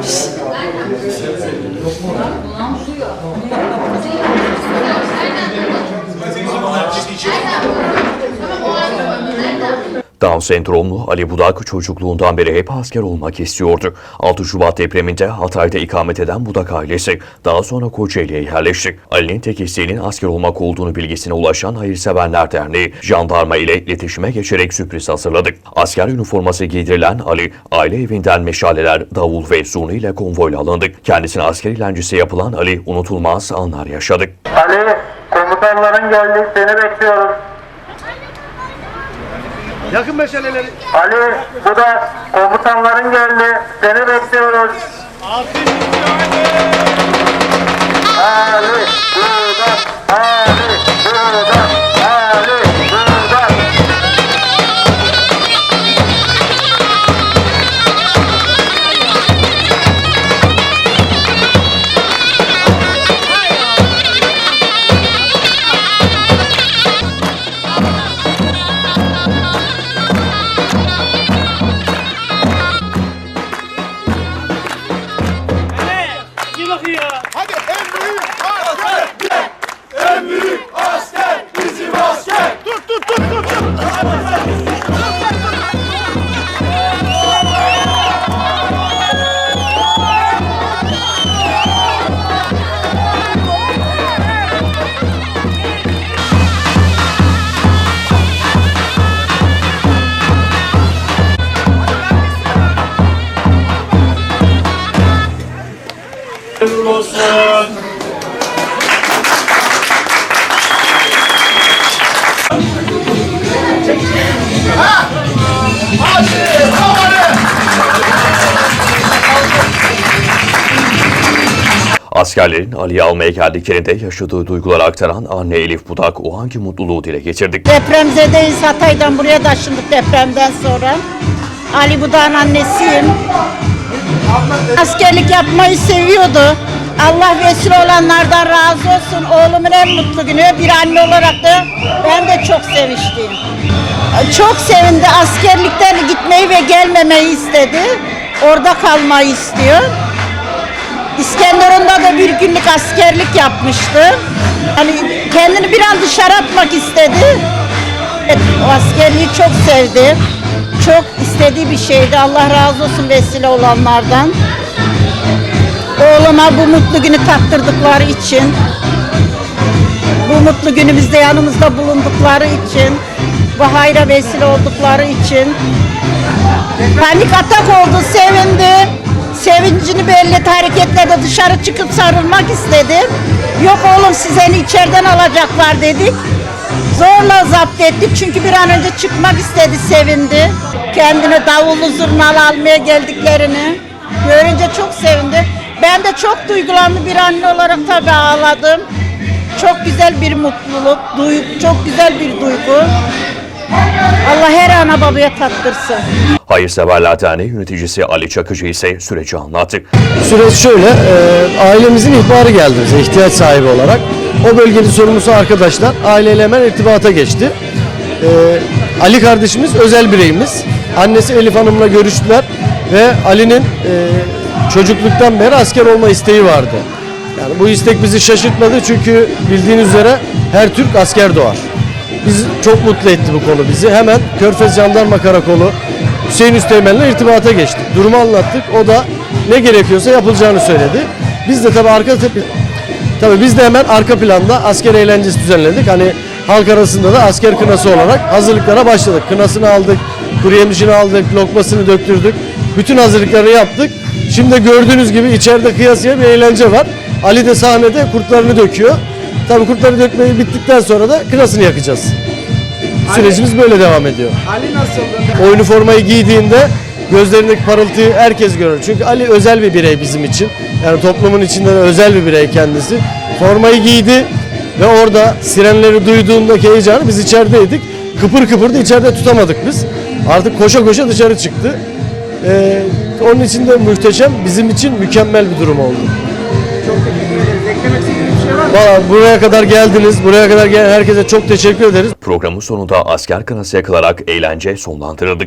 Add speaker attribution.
Speaker 1: Merci. Down sendromlu Ali Budak çocukluğundan beri hep asker olmak istiyordu. 6 Şubat depreminde Hatay'da ikamet eden Budak ailesi daha sonra Kocaeli'ye yerleşti. Ali'nin tek isteğinin asker olmak olduğunu bilgisine ulaşan Hayırseverler Derneği, jandarma ile iletişime geçerek sürpriz hazırladı. Asker üniforması giydirilen Ali, aile evinden meşaleler, davul ve zurna ile konvoyla alındı. Kendisine asker eğlencesi yapılan Ali unutulmaz anlar yaşadı.
Speaker 2: Ali, komutanların geldi, seni bekliyoruz.
Speaker 3: Yakın meşaleleri.
Speaker 2: Ali, bu da komutanların geldi, seni bekliyoruz. Ali,
Speaker 4: Ya.
Speaker 3: Hadi en büyük asker.
Speaker 1: Askerlerin Ali'yi almaya geldiklerinde yaşadığı duyguları aktaran anne Elif Budak o hangi mutluluğu dile getirdi.
Speaker 5: Depremzedeyiz. Hatay'dan buraya taşındık depremden sonra. Ali Budak'ın annesiyim. Askerlik yapmayı seviyordu. Allah vesile olanlardan razı olsun. Oğlumun en mutlu günü bir anne olarak da ben de çok sevinçliyim. Çok sevindi. Askerlikten gitmeyi ve gelmemeyi istedi. Orada kalmayı istiyor. İskenderun'da da bir günlük askerlik yapmıştı. Hani kendini bir an dışarı atmak istedi. Evet, o askerliği çok sevdi. Çok istediği bir şeydi. Allah razı olsun vesile olanlardan. Oğluma bu mutlu günü tattırdıkları için, bu mutlu günümüzde yanımızda bulundukları için, bu hayra vesile oldukları için Panik atak oldu, sevindi. Sevincini belli etti, hareketlerde dışarı çıkıp sarılmak istedi. Yok oğlum siz seni içeriden alacaklar dedik. Zorla zapt ettik çünkü bir an önce çıkmak istedi, sevindi. Kendini davullu zurnalı almaya geldiklerini görünce çok sevindi. Ben de çok duygulandı bir anne olarak tabii ağladım. Çok güzel bir mutluluk, duygu, çok güzel bir duygu. Allah her ana babaya tattırsın.
Speaker 1: Hayırseverler Derneği yöneticisi Ali Çakıcı ise süreci anlattı.
Speaker 6: Süreç şöyle, e, ailemizin ihbarı geldi bize ihtiyaç sahibi olarak. O bölgenin sorumlusu arkadaşlar aileyle hemen irtibata geçti. E, Ali kardeşimiz özel bireyimiz. Annesi Elif Hanım'la görüştüler ve Ali'nin e, çocukluktan beri asker olma isteği vardı. Yani bu istek bizi şaşırtmadı çünkü bildiğiniz üzere her Türk asker doğar. Biz çok mutlu etti bu konu bizi. Hemen Körfez Jandarma Karakolu Hüseyin Üsteğmen'le irtibata geçtik. Durumu anlattık. O da ne gerekiyorsa yapılacağını söyledi. Biz de tabii arka tabii biz de hemen arka planda asker eğlencesi düzenledik. Hani halk arasında da asker kınası olarak hazırlıklara başladık. Kınasını aldık, kuru yemişini aldık, lokmasını döktürdük. Bütün hazırlıkları yaptık. Şimdi gördüğünüz gibi içeride kıyasıya bir eğlence var. Ali de sahnede kurtlarını döküyor. Tabii kurtları dökmeyi bittikten sonra da kınasını yakacağız. Sürecimiz böyle devam ediyor.
Speaker 3: Ali nasıldı?
Speaker 6: O üniformayı giydiğinde gözlerindeki parıltıyı herkes görür. Çünkü Ali özel bir birey bizim için. Yani toplumun içinde de özel bir birey kendisi. Formayı giydi ve orada sirenleri duyduğundaki heyecanı biz içerideydik. Kıpır kıpır da içeride tutamadık biz. Artık koşa koşa dışarı çıktı. Ee, onun için de muhteşem, bizim için mükemmel bir durum oldu.
Speaker 3: Eklemek istediğiniz bir şey var mı?
Speaker 6: Valla buraya kadar geldiniz. Buraya kadar gelen herkese çok teşekkür ederiz.
Speaker 1: Programın sonunda asker kınası yakılarak eğlence sonlandırıldı.